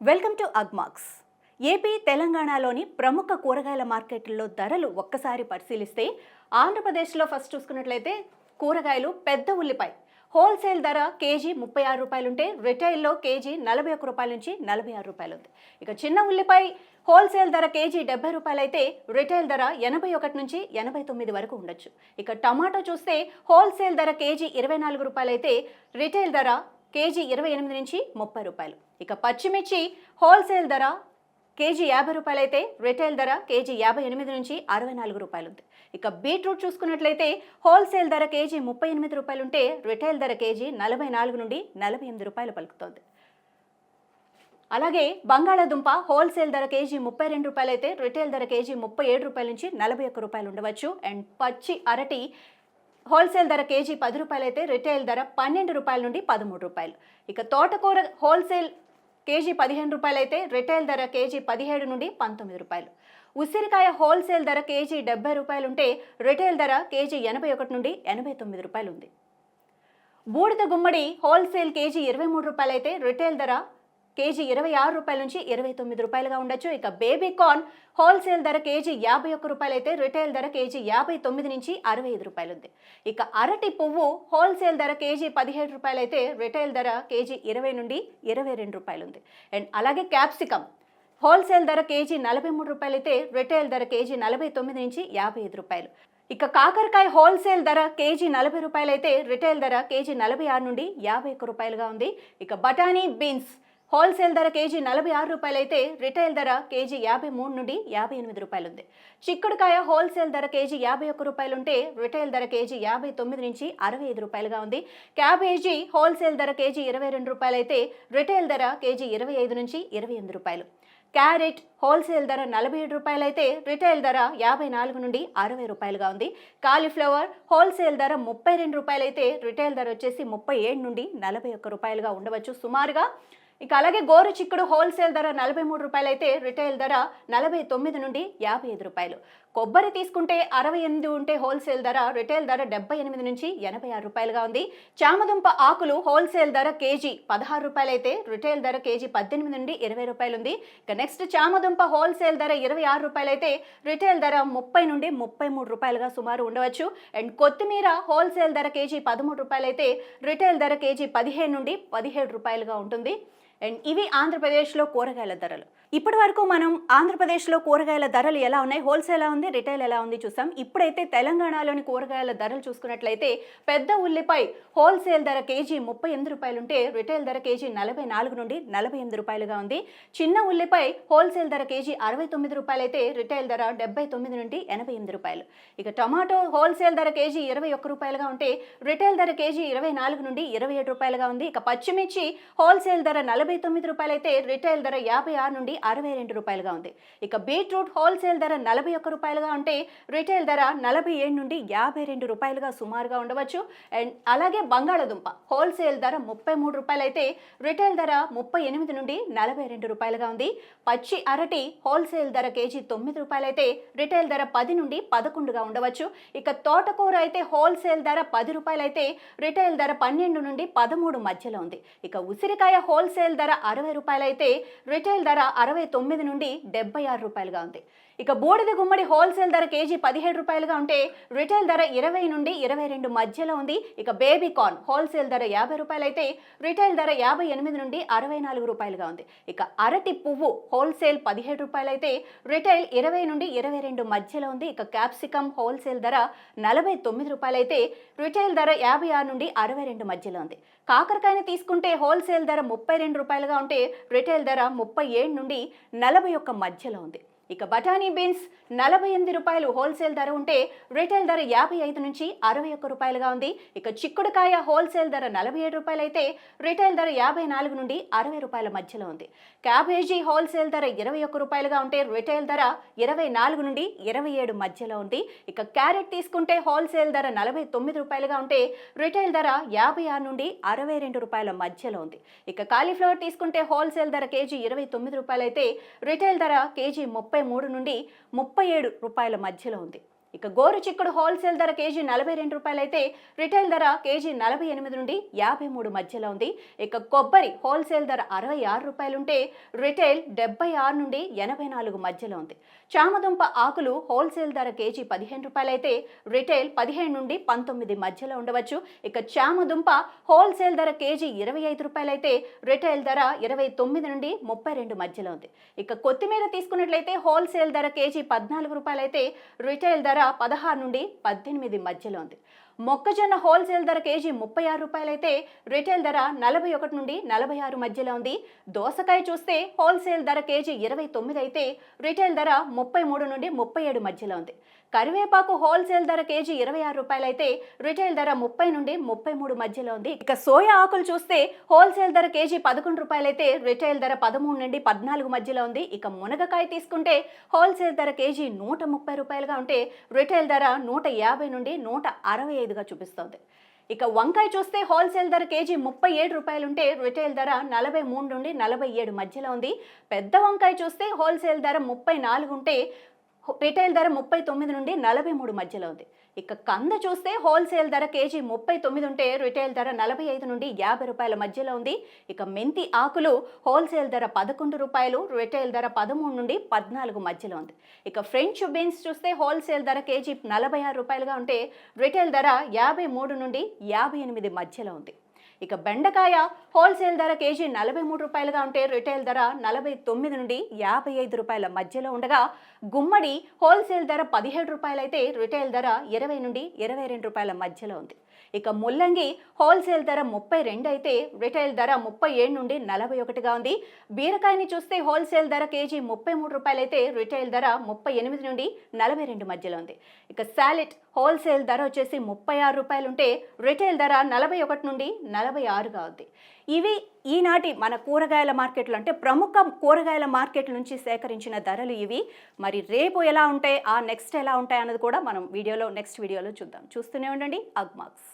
Welcome to Agmax. AP తెలంగాణలోని ప్రముఖ కూరగాయల మార్కెట్లలో ధరలు ఒక్కసారి పరిశీలిస్తే ఆంధ్రప్రదేశ్లో ఫస్ట్ చూసుకున్నట్లయితే కూరగాయలు పెద్ద ఉల్లిపాయ. హోల్సేల్ ధర కేజీ ముప్పై ఆరు రూపాయలుంటే రిటైల్లో కేజీ నలభై ఒక్క రూపాయల నుంచి నలభై ఆరు రూపాయలు ఉంది ఇక చిన్న ఉల్లిపాయ హోల్సేల్ ధర కేజీ డెబ్బై రూపాయలు అయితే రిటైల్ ధర ఎనభై ఒకటి నుంచి ఎనభై తొమ్మిది వరకు ఉండొచ్చు. ఇక టమాటో చూస్తే హోల్సేల్ ధర కేజీ ఇరవై నాలుగు రూపాయలు అయితే రిటైల్ ధర కేజీ ఇరవై ఎనిమిది నుంచి ముప్పై రూపాయలు. ఇక పచ్చిమిర్చి హోల్సేల్ ధర కేజీ యాభై రూపాయలు అయితే రిటైల్ ధర కేజీ యాభై ఎనిమిది నుంచి అరవై నాలుగు రూపాయలు ఉంది ఇక బీట్రూట్ చూసుకున్నట్లయితే హోల్సేల్ ధర కేజీ ముప్పై ఎనిమిది రూపాయలు ఉంటే రిటైల్ ధర కేజీ నలభై నాలుగు నుండి నలభై ఎనిమిది రూపాయలు పలుకుతోంది. అలాగే బంగాళాదుంప హోల్సేల్ ధర కేజీ ముప్పై రెండు రూపాయలు అయితే రిటైల్ ధర కేజీ ముప్పై ఏడు రూపాయల నుంచి నలభై ఒక్క రూపాయలు ఉండవచ్చు. అండ్ పచ్చి అరటి హోల్సేల్ ధర కేజీ పది రూపాయలు అయితే రిటైల్ ధర పన్నెండు రూపాయల నుండి పదమూడు రూపాయలు. ఇక తోటకూర హోల్సేల్ కేజీ పదిహేను రూపాయలు అయితే రిటైల్ ధర కేజీ పదిహేడు నుండి పంతొమ్మిది రూపాయలు. ఉసిరికాయ హోల్సేల్ ధర కేజీ డెబ్బై రూపాయలు ఉంటే రిటైల్ ధర కేజీ ఎనభై ఒకటి నుండి ఎనభై తొమ్మిది రూపాయలు ఉంది బూడిద గుమ్మడి హోల్సేల్ కేజీ ఇరవై మూడు రూపాయలు అయితే రిటైల్ ధర కేజీ ఇరవై ఆరు రూపాయల నుంచి ఇరవై తొమ్మిది రూపాయలుగా ఉండొచ్చు. ఇక బేబీ కార్న్ హోల్సేల్ ధర కేజీ యాభై ఒక్క రూపాయలైతే రిటైల్ ధర కేజీ యాభై తొమ్మిది నుంచి అరవై ఐదు రూపాయలు ఉంది ఇక అరటి పువ్వు హోల్సేల్ ధర కేజీ పదిహేడు రూపాయలైతే రిటైల్ ధర కేజీ ఇరవై నుండి ఇరవై రెండు రూపాయలు ఉంది అండ్ అలాగే క్యాప్సికమ్ హోల్సేల్ ధర కేజీ నలభై మూడు రూపాయలైతే రిటైల్ ధర కేజీ నలభై తొమ్మిది నుంచి యాభై ఐదు రూపాయలు. ఇక కాకరకాయ హోల్సేల్ ధర కేజీ నలభై రూపాయలైతే రిటైల్ ధర కేజీ నలభై ఆరు నుండి యాభై ఒక్క రూపాయలుగా ఉంది. ఇక బఠానీ బీన్స్ హోల్సేల్ ధర కేజీ నలభై ఆరు రూపాయలైతే రిటైల్ ధర కేజీ యాభై మూడు నుండి యాభై ఎనిమిది రూపాయలు ఉంది చిక్కుడుకాయ హోల్సేల్ ధర కేజీ యాభై ఒక్క రూపాయలు ఉంటే రిటైల్ ధర కేజీ యాభై తొమ్మిది నుంచి అరవై ఐదు రూపాయలుగా ఉంది. క్యాబేజీ హోల్సేల్ ధర కేజీ ఇరవై రెండు రూపాయలైతే రిటైల్ ధర కేజీ ఇరవై ఐదు నుంచి ఇరవై ఎనిమిది రూపాయలు. క్యారెట్ హోల్సేల్ ధర నలభై ఏడు రూపాయలైతే రిటైల్ ధర యాభై నాలుగు నుండి అరవై రూపాయలుగా ఉంది. కాలీఫ్లవర్ హోల్సేల్ ధర ముప్పై రెండు రూపాయలైతే రిటైల్ ధర వచ్చేసి ముప్పై ఏడు నుండి నలభై ఒక్క రూపాయలుగా ఉండవచ్చు. సుమారుగా ఇక అలాగే గోరు చిక్కుడు హోల్సేల్ ధర నలభై మూడు రూపాయలు అయితే రిటైల్ ధర నలభై తొమ్మిది నుండి యాభై ఐదు రూపాయలు. కొబ్బరి తీసుకుంటే అరవై ఎనిమిది ఉంటే హోల్సేల్ ధర రిటైల్ ధర డెబ్బై ఎనిమిది నుంచి ఎనభై ఆరు రూపాయలుగా ఉంది. చామదుంప ఆకులు హోల్సేల్ ధర కేజీ పదహారు రూపాయలు అయితే రిటైల్ ధర కేజీ పద్దెనిమిది నుండి ఇరవై రూపాయలు ఉంది ఇక నెక్స్ట్ చామదుంప హోల్సేల్ ధర ఇరవై ఆరు రూపాయలు అయితే రిటైల్ ధర ముప్పై నుండి ముప్పై మూడు రూపాయలుగా సుమారు ఉండవచ్చు. అండ్ కొత్తిమీర హోల్సేల్ ధర కేజీ పదమూడు రూపాయలు అయితే రిటైల్ ధర కేజీ పదిహేను నుండి పదిహేడు రూపాయలుగా ఉంటుంది. అండ్ ఇవి ఆంధ్రప్రదేశ్లో కూరగాయల ధరలు. ఇప్పటి వరకు మనం ఆంధ్రప్రదేశ్లో కూరగాయల ధరలు ఎలా ఉన్నాయి? హోల్సేల్ ఎలా ఉంది? రిటైల్ ఎలా ఉంది చూసాం. ఇప్పుడైతే తెలంగాణలోని కూరగాయల ధరలు చూసుకున్నట్లయితే పెద్ద ఉల్లిపై హోల్సేల్ ధర కేజీ ముప్పై ఎనిమిది రూపాయలు ఉంటే రిటైల్ ధర కేజీ నలభై నాలుగు నుండి నలభై ఎనిమిది రూపాయలుగా ఉంది. చిన్న ఉల్లిపై హోల్సేల్ ధర కేజీ అరవై తొమ్మిది రూపాయలైతే రిటైల్ ధర డెబ్బై తొమ్మిది నుండి ఎనభై ఎనిమిది రూపాయలు. ఇక టమాటో హోల్సేల్ ధర కేజీ ఇరవై ఒక్క రూపాయలుగా ఉంటే రిటైల్ ధర కేజీ ఇరవై నాలుగు నుండి ఇరవై ఏడు రూపాయలుగా ఉంది. ఇక పచ్చిమిర్చి హోల్సేల్ ధర నలభై తొమ్మిది రూపాయలైతే రిటైల్ ధర యాభై ఆరు నుండి అరవై రెండు రూపాయలుగా ఉంది. ఇక బీట్రూట్ హోల్సేల్ ధర నలభై ఒక్క రూపాయలుగా ఉంటే రిటైల్ ధర నలభై ఏడు నుండి యాభై రెండు రూపాయలుగా సుమారుగా ఉండవచ్చు. అండ్ అలాగే బంగాళదుంప హోల్సేల్ ధర ముప్పై మూడు రూపాయలు అయితే రిటైల్ ధర ముప్పై ఎనిమిది నుండి నలభై రెండు రూపాయలుగా ఉంది. పచ్చి అరటి హోల్సేల్ ధర కేజీ తొమ్మిది రూపాయలు అయితే రిటైల్ ధర పది నుండి పదకొండుగా ఉండవచ్చు. ఇక తోటకూర అయితే హోల్సేల్ ధర పది రూపాయలు అయితే రిటైల్ ధర పన్నెండు నుండి పదమూడు మధ్యలో ఉంది. ఇక ఉసిరికాయ హోల్సేల్ ధర అరవై రూపాయలు అయితే రిటైల్ ధర అరవై తొమ్మిది నుండి డెబ్బై ఆరు రూపాయలుగా ఉంది. ఇక బూడిద గుమ్మడి హోల్సేల్ ధర కేజీ పదిహేడు రూపాయలుగా ఉంటే రిటైల్ ధర ఇరవై నుండి ఇరవై రెండు మధ్యలో ఉంది. ఇక బేబీ కార్న్ హోల్సేల్ ధర యాభై రూపాయలు అయితే రిటైల్ ధర యాభై ఎనిమిది నుండి అరవై నాలుగు రూపాయలుగా ఉంది. ఇక అరటి పువ్వు హోల్సేల్ పదిహేడు రూపాయలు అయితే రిటైల్ ఇరవై నుండి ఇరవై రెండు మధ్యలో ఉంది. ఇక క్యాప్సికమ్ హోల్సేల్ ధర నలభై తొమ్మిది రూపాయలు అయితే రిటైల్ ధర యాభై ఆరు నుండి అరవై రెండు మధ్యలో ఉంది. కాకరకాయని తీసుకుంటే హోల్సేల్ ధర ముప్పై రెండు రూపాయలుగా ఉంటే రిటైల్ ధర ముప్పై ఏడు నుండి నలభై ఒక్క మధ్యలో ఉంది. ఇక బఠానీ బీన్స్ నలభై ఎనిమిది రూపాయలు హోల్సేల్ ధర ఉంటే రిటైల్ ధర యాభై ఐదు నుంచి అరవై ఒక్క రూపాయలుగా ఉంది. ఇక చిక్కుడుకాయ హోల్సేల్ ధర నలభై ఏడు రూపాయలు అయితే రిటైల్ ధర యాభై నాలుగు నుండి అరవై రూపాయల మధ్యలో ఉంది. క్యాబేజీ హోల్సేల్ ధర ఇరవై ఒక్క రూపాయలుగా ఉంటే రిటైల్ ధర ఇరవై నాలుగు నుండి ఇరవై ఏడు మధ్యలో ఉంది. ఇక క్యారెట్ తీసుకుంటే హోల్సేల్ ధర నలభై తొమ్మిది రూపాయలుగా ఉంటే రిటైల్ ధర యాభై ఆరు నుండి అరవై రెండు రూపాయల మధ్యలో ఉంది. ఇక కాలీఫ్లవర్ తీసుకుంటే హోల్సేల్ ధర కేజీ ఇరవై తొమ్మిది రూపాయలు అయితే రిటైల్ ధర కేజీ ముప్పై ముప్పై మూడు నుండి ముప్పై ఏడు రూపాయల మధ్యలో ఉంది. ఇక గోరు చిక్కుడు హోల్సేల్ ధర కేజీ నలభై రెండు రూపాయలు అయితే రిటైల్ ధర కేజీ నలభై ఎనిమిది నుండి యాభై మూడు మధ్యలో ఉంది. ఇక కొబ్బరి హోల్సేల్ ధర అరవై ఆరు రూపాయలుంటే రిటైల్ డెబ్బై ఆరు నుండి ఎనభై నాలుగు మధ్యలో ఉంది. చామదుంప ఆకులు హోల్సేల్ ధర కేజీ పదిహేను రూపాయలైతే రిటైల్ పదిహేను నుండి పంతొమ్మిది మధ్యలో ఉండవచ్చు. ఇక చామదుంప హోల్సేల్ ధర కేజీ ఇరవై ఐదు రూపాయలైతే రిటైల్ ధర ఇరవై తొమ్మిది నుండి ముప్పై రెండు మధ్యలో ఉంది. ఇక కొత్తిమీర తీసుకున్నట్లయితే హోల్సేల్ ధర కేజీ పద్నాలుగు రూపాయలైతే రిటైల్ ధర పదహారు నుండి పద్దెనిమిది మధ్యలో ఉంది. మొక్కజొన్న హోల్సేల్ ధర కేజీ ముప్పై ఆరు రూపాయలైతే రిటైల్ ధర నలభై ఒకటి నుండి నలభై ఆరు మధ్యలో ఉంది. దోసకాయ చూస్తే హోల్సేల్ ధర కేజీ ఇరవై తొమ్మిది అయితే రిటైల్ ధర ముప్పై మూడు నుండి ముప్పై ఏడు మధ్యలో ఉంది. కరివేపాకు హోల్సేల్ ధర కేజీ ఇరవై ఆరు రూపాయలైతే రిటైల్ ధర ముప్పై నుండి ముప్పై మూడు మధ్యలో ఉంది. ఇక సోయా ఆకులు చూస్తే హోల్సేల్ ధర కేజీ పదకొండు రూపాయలైతే రిటైల్ ధర పదమూడు నుండి పద్నాలుగు మధ్యలో ఉంది. ఇక మునగకాయ తీసుకుంటే హోల్సేల్ ధర కేజీ నూట ముప్పై రూపాయలుగా ఉంటే రిటైల్ ధర నూట యాభై నుండి నూట అరవై ఐదుగా చూపిస్తోంది. ఇక వంకాయ చూస్తే హోల్సేల్ ధర కేజీ ముప్పై ఏడు రూపాయలు ఉంటే రిటైల్ ధర నలభై మూడు నుండి నలభై ఏడు మధ్యలో ఉంది. పెద్ద వంకాయ చూస్తే హోల్సేల్ ధర ముప్పై నాలుగు ఉంటే రిటైల్ ధర ముప్పై తొమ్మిది నుండి నలభై మూడు మధ్యలో ఉంది. ఇక కంద చూస్తే హోల్సేల్ ధర కేజీ ముప్పై తొమ్మిది ఉంటే రిటైల్ ధర నలభై ఐదు నుండి యాభై రూపాయల మధ్యలో ఉంది. ఇక మెంతి ఆకులు హోల్సేల్ ధర పదకొండు రూపాయలు రిటైల్ ధర పదమూడు నుండి పద్నాలుగు మధ్యలో ఉంది. ఇక ఫ్రెంచ్ బీన్స్ చూస్తే హోల్సేల్ ధర కేజీ నలభై ఆరు రూపాయలుగా ఉంటే రిటైల్ ధర యాభై మూడు నుండి యాభై ఎనిమిది మధ్యలో ఉంది. ఇక బెండకాయ హోల్సేల్ ధర కేజీ నలభై మూడు రూపాయలుగా ఉంటే రిటైల్ ధర నలభై తొమ్మిది నుండి యాభై ఐదు రూపాయల మధ్యలో ఉండగా గుమ్మడి హోల్సేల్ ధర పదిహేడు రూపాయలైతే రిటైల్ ధర ఇరవై నుండి ఇరవై రెండు రూపాయల మధ్యలో ఉంది. ఇక ముల్లంగి హోల్సేల్ ధర ముప్పై రెండు అయితే రిటైల్ ధర ముప్పై ఏడు నుండి నలభై ఒకటిగా ఉంది. బీరకాయని చూస్తే హోల్సేల్ ధర కేజీ ముప్పై మూడు రూపాయలైతే రిటైల్ ధర ముప్పై ఎనిమిది నుండి నలభై రెండు మధ్యలో ఉంది. ఇక సాలెట్ హోల్సేల్ ధర వచ్చేసి ముప్పై ఆరు రూపాయలు ఉంటే రిటైల్ ధర నలభై ఒకటి నుండి నలభై ఆరుగా ఉంది ఇవి ఈనాటి మన కూరగాయల మార్కెట్లు అంటే ప్రముఖ కూరగాయల మార్కెట్ నుంచి సేకరించిన ధరలు ఇవి. మరి రేపు ఎలా ఉంటాయి ఆ నెక్స్ట్ ఎలా ఉంటాయి అన్నది కూడా మనం వీడియోలో నెక్స్ట్ వీడియోలో చూద్దాం. చూస్తూనే ఉండండి. అగ్మాక్స్